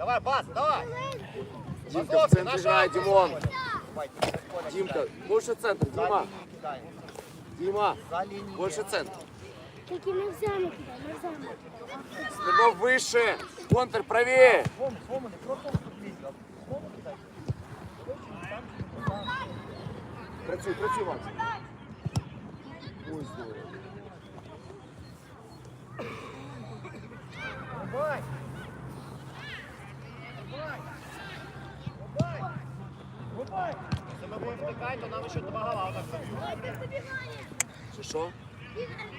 Давай, пас, давай. Дімка в центрі грає, Дімон. Давай, розходимо, Дімка, кидай. більше центр, За Діма. лінію кидай. Діма, За лінію. більше центр. Тільки не взяли туди, не взяли. Смирнов вище. Контр правее. Свому, свому, не просто тут а свому кидай. Вище, там, там. Працюй, працюй, Макс. Ой, здорово. мы будем втыкать, то нам еще два гола вот так Що, що?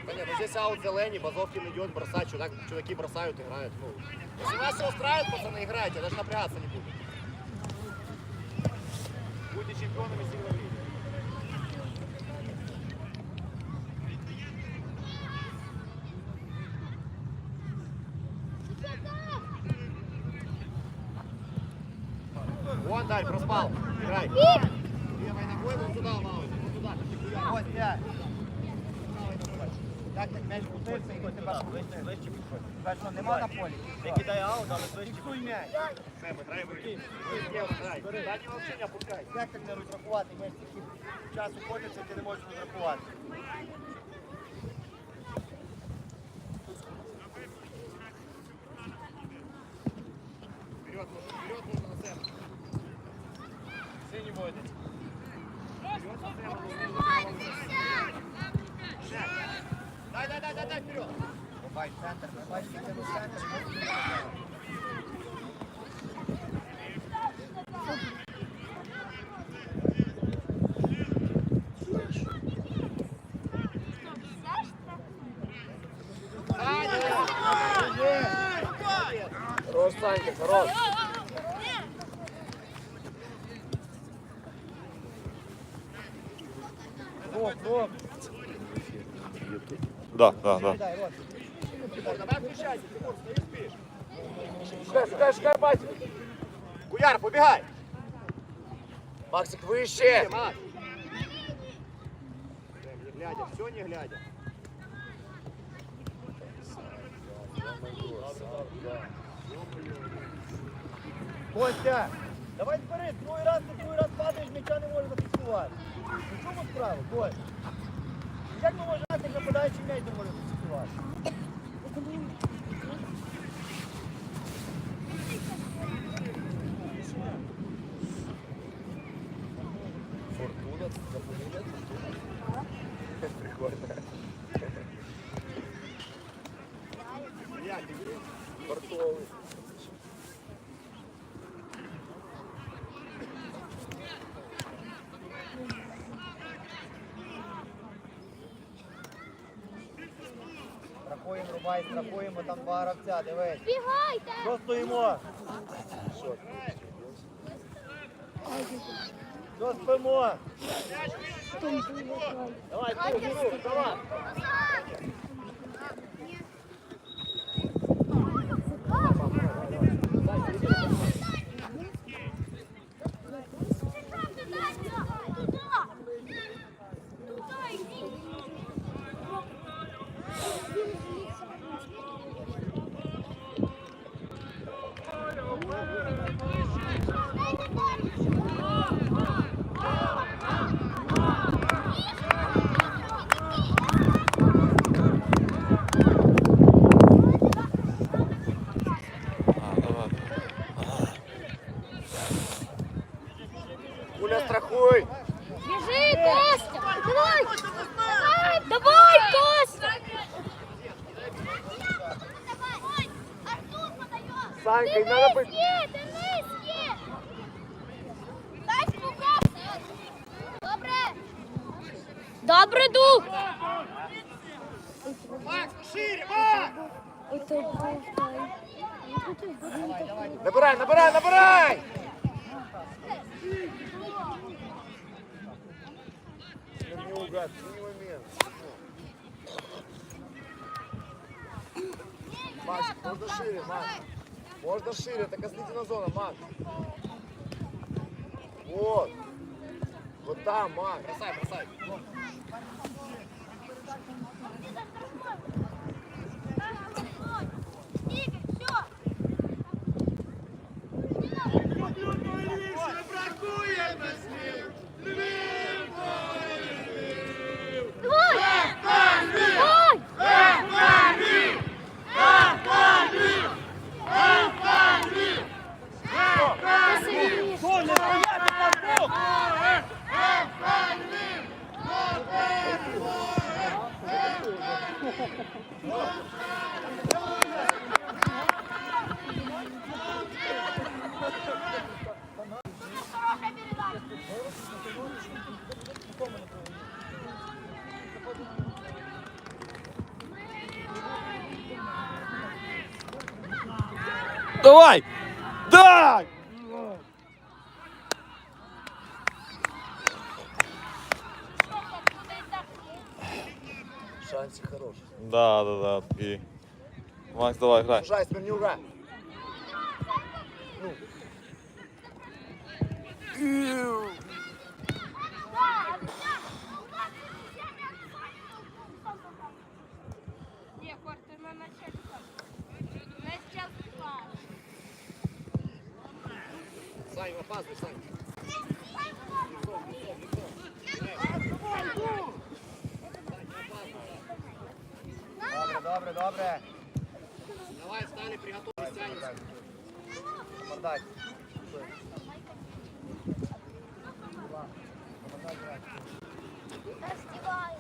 Да нет, ну здесь аут зелени, Базовкин идет бросать, чудак, чудаки бросают, играют. Ну, если вас все устраивает, пацаны, играйте, даже напрягаться не будете. Будете чемпионами сильной лиги. Вон, Даль, проспал. Играй. Так, так, м'яч крутився і тебе вище, вище підходить. Тебе що, нема на полі? Не кидай аут, але вище. Фіксуй м'яч. Ми граємо. Далі взагалі не опускай. Як так не розрахувати? М'яч такий час уходиться, ти не можеш розрахувати. Вперед, вперед на центр. Синій водить. Дай, дай, дай, дай, дай, вперед. Давай, центр, давай, центр, центр. Хорош, Санька, хорош. Да, да, да. Шукай, шукай, шукай, Матик. Куяр, побегай. Максик, вище. Макс. Глядя, все не глядя. Костя, давай вперед, другий раз, ти другий раз падаєш, м'яча не можеш зафіксувати. Ну чому справа, Костя? Як грати, як нападаючий м'яч не може Страхуємо, рубай, страхуємо, там два гравця, дивись. Бігайте! Що стоїмо? Що? Що спимо? Давай, давай. Санька, і надо быть. Є, Денис є! Дай спокійно! Добре! Добре, дух! Макс, шире, Макс! Набирай, набирай, набирай! Не угад, не момент. Макс, можно шире, Макс. Можно шире, это касательная зона, Макс. Вот. Вот там, Макс. Бросай, бросай. Давай! Дай! Шансик хороший. Да, да, да, такий. Макс, давай, грай. Ужай, Смирнюга. Ні, Добре, добре, добре. Давай, встали, приготовились, тянемся. Мордай. Дай,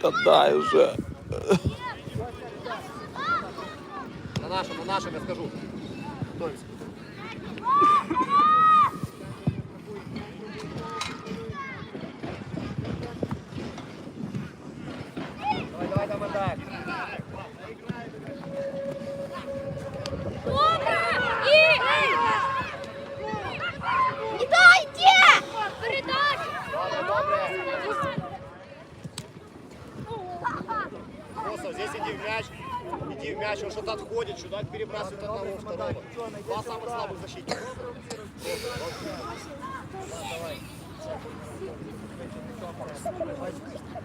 Та дай уже. На нашем, на нашем, я скажу. Готовимся. Давай, давай, давай, Мордай. Добре! І... І дайте! Передачу! Добре, добре. Косов, здесь иди в мяч. Иди в мяч, он что-то отходит, сюда перебрасывает одного, второго. Два самых слабых защитника.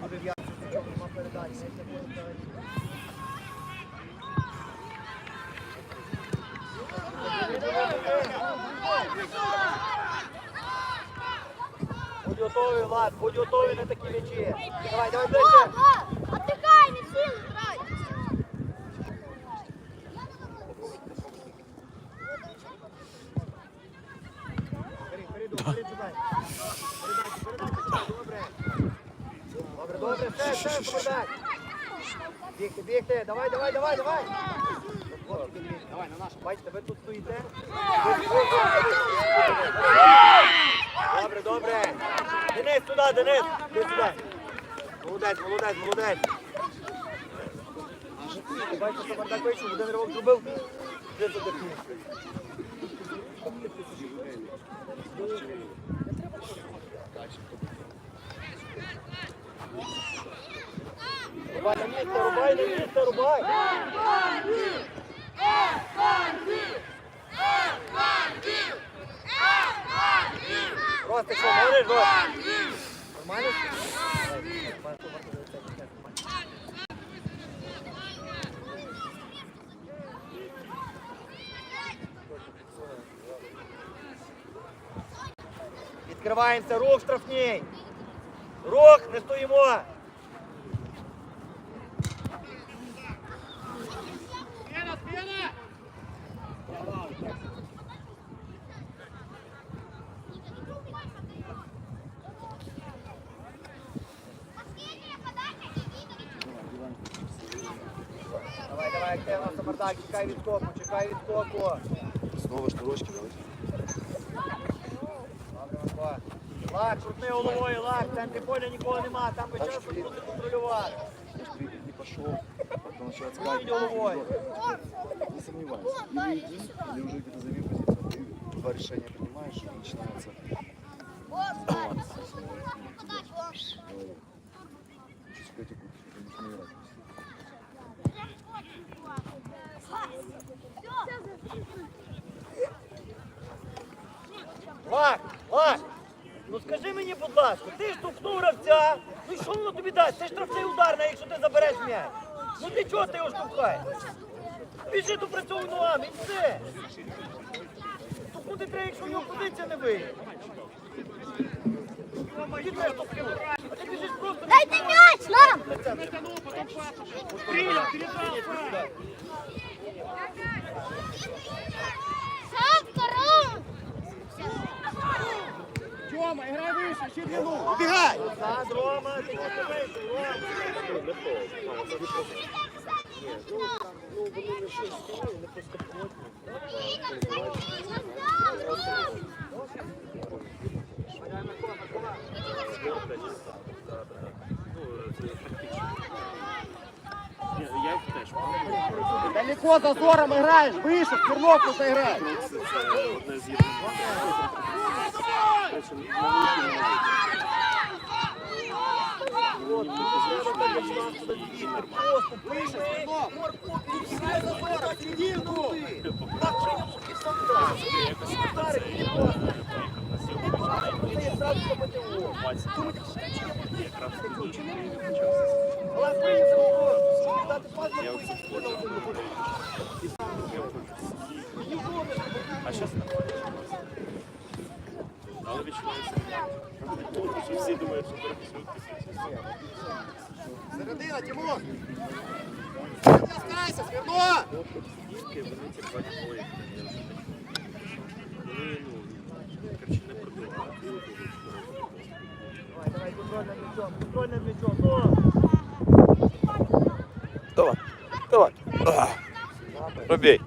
Буде в'язати, нічого нема передачі. Будь готовий, Влад, будь готовий на такі м'ячі. Давай, давай, ближче. Бігти, бігти, давай, давай, давай, давай. Давай, на наш. Бачите, ви тут стоїте. Добре, добре. Денис, туди, Денис. Ти сюди. Молодець, молодець, молодець. Бачите, що бардак вийшов, один ривок зробив. Ти задихнув. Рубай на місце, рубай на місце, рубай. Ростик, що, говориш, Ростик? Нормально? Відкриваємося, рух штрафній. Рух, не стоїмо. чекай відскоку, чекай відскоку. Снова шнурочки, давай. Добре, Марко. Лак, крутни головою, лак, в центрі поля нікого нема, там би час буде контролювати. Я ж не пошел. Потом начал Крутніть головою. Не сомневайся. Или иди, или уже где-то займи позицию. Ты два решения принимаешь, и начинается. Чуть котику, Лак, лак. Ну скажи мені, будь ласка, ти ж штовхнув гравця, ну і що воно тобі дасть? Це штрафний удар, на якщо ти забереш м'яч. Ну для чого ти його штовхаєш? Біжи допрацьовуй ногами, і все. Штовхнути треба, якщо в нього позиція не вийде. Ти. А ти біжиш просто... Дайте м'яч нам! Сам втором! Рома, грай вище, ще длину. Убігай! Рома, Далеко за зором играешь, выше, в Терноку ты играешь. Просто выше, Смирнов. Играй зазором, середину. Так же не стандарт. Стандарт, не просто. Ты сразу по ПТО. Думаете, что ты чего будешь? Влад, принцип, что дати пас на А зараз Але відчувається. Що всі думають, що переписують. Середина, Тимур! Не оставайся, Смирнов! Дітки, вони ці два двоє. Вони, ну, коротше, не пробивають. Давай, контрольним м'ячом, контрольним м'ячом. Ну, Давай, давай. А. Пробей.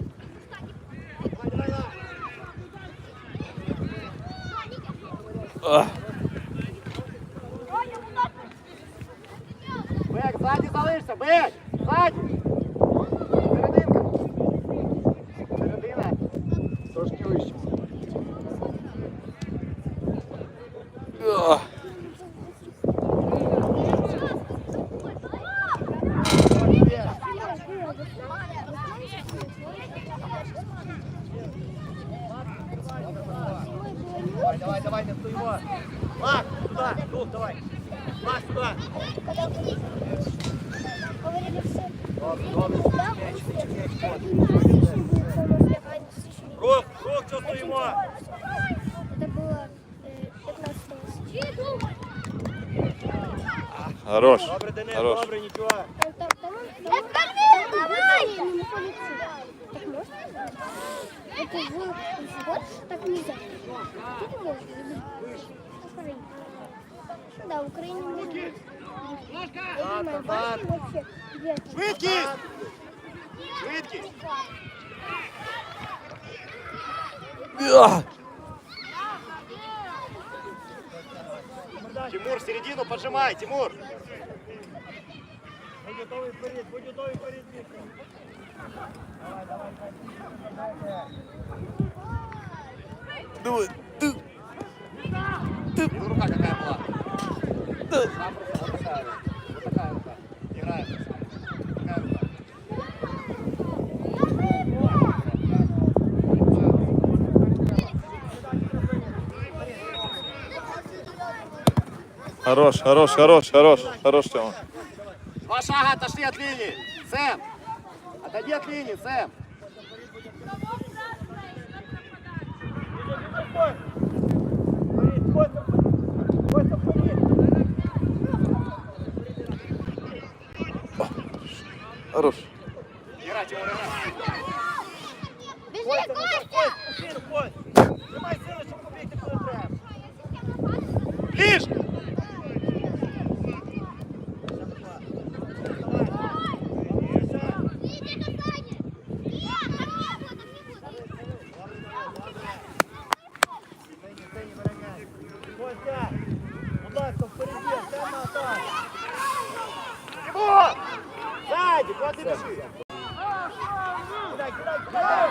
Денис, Хорош. добре, нічого. Там, там, там, там, давай! Не полетит. Так можно? Это в год так нельзя. Тут можно. Украина. Да, в Украине можно. Я думаю, башни вообще где-то. Швидкість! Швидкість! А. Тимур, середину поджимай, Тимур! Будь готовий вперед, будь готовий вперед. Давай. Ты. Ну, рука какая была? Просто вот такая вот. Вот такая рука. Играет. Такая рука. Хорош, хорош, хорош, хорош, хорош, Тёма. Два шага отошли от линии. Сэм! Отойди от линии, Сэм! Вперед, Костя, Костя, вперед. Хорош. Играй, Тимур, играй. Бежи, Костя, ну Костя! так, Костя, Костя. Тримай сили, щоб побігти, коли треба. Ближе! Костя, будь ласка, впереді, темна атака. Тимур! Сзади, куда ты бежишь? Кидай, кидай, кидай.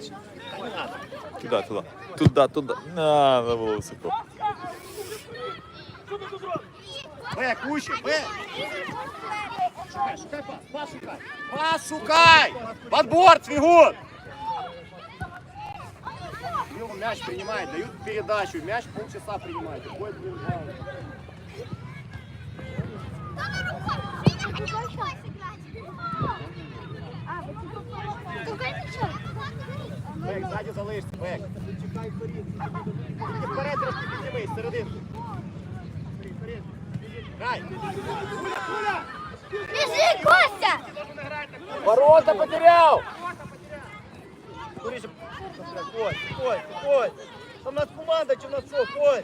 Что? Кальченко. туда, туда. Туда, туда. На, надо было высоко. Бэк, куча, бэк! Шукай, шукай пас, пас шукай. Пас шукай! Подбор, Цвигун! Его мяч принимает, дают передачу, мяч полчаса принимает. Уходит, блин, вау. Бек, ззаді залишся, бек. Іди вперед, трошки піднімись, серединку. Вперед, вперед. Грай. Біжи, Костя! Ворота потеряв! Скоріше. Ой, ой, ой. Там у нас команда чи в нас що? Ой.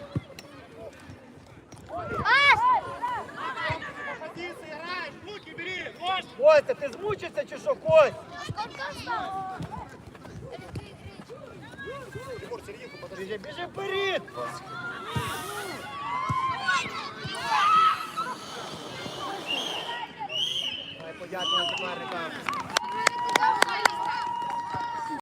Пас! Костя, ти змучився чи що, Кость? забор, Сергійку, подожди. Біжи, біжи вперед! Подякуємо суперникам.